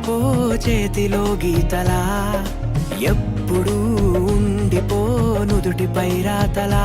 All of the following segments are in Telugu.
ఉండిపో చేతిలో గీతలా. ఎప్పుడూ ఉండిపో నుదుటిపై రాతలా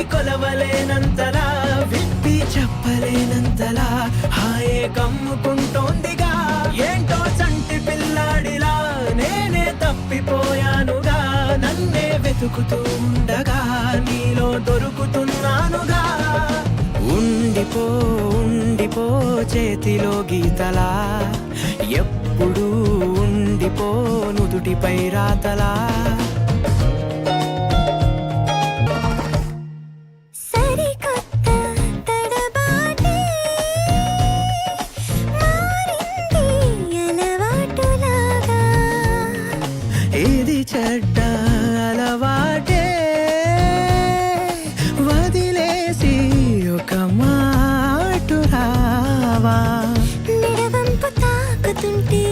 కొలవలేనంతలా విప్పి చెప్పలేనంతలా హాయే కమ్ముకుంటోందిగా. ఏంటో చంటి పిల్లాడిలా నేనే తప్పిపోయానుగా నన్నే వెతుకుతూ ఉండగా నీలో దొరుకుతున్నానుగా. ఉండిపో ఉండిపో చేతిలో గీతలా ఎప్పుడూ ఉండిపో నుదుటిపై రాతలా. చెడ్డ అలవాటే వదిలేసి ఒక మాటు రావా? నిడవంపు తాకుతుంటే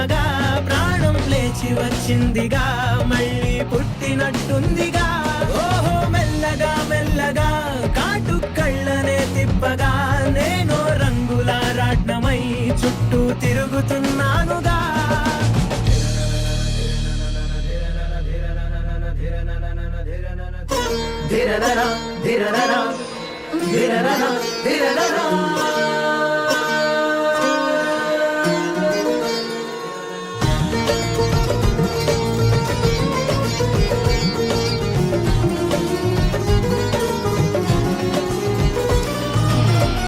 నవ్వగా ప్రాణం లేచి వచ్చిందిగా మళ్ళీ పుట్టినట్టుందిగా. ఓహో మెల్లగా మెల్లగా కాటు కళ్ళనే తిప్పగా నేను రంగుల రాట్నమై చుట్టూ తిరుగుతున్నానుగా. ధిరనన ధిరనన ధిరనన ధిరనన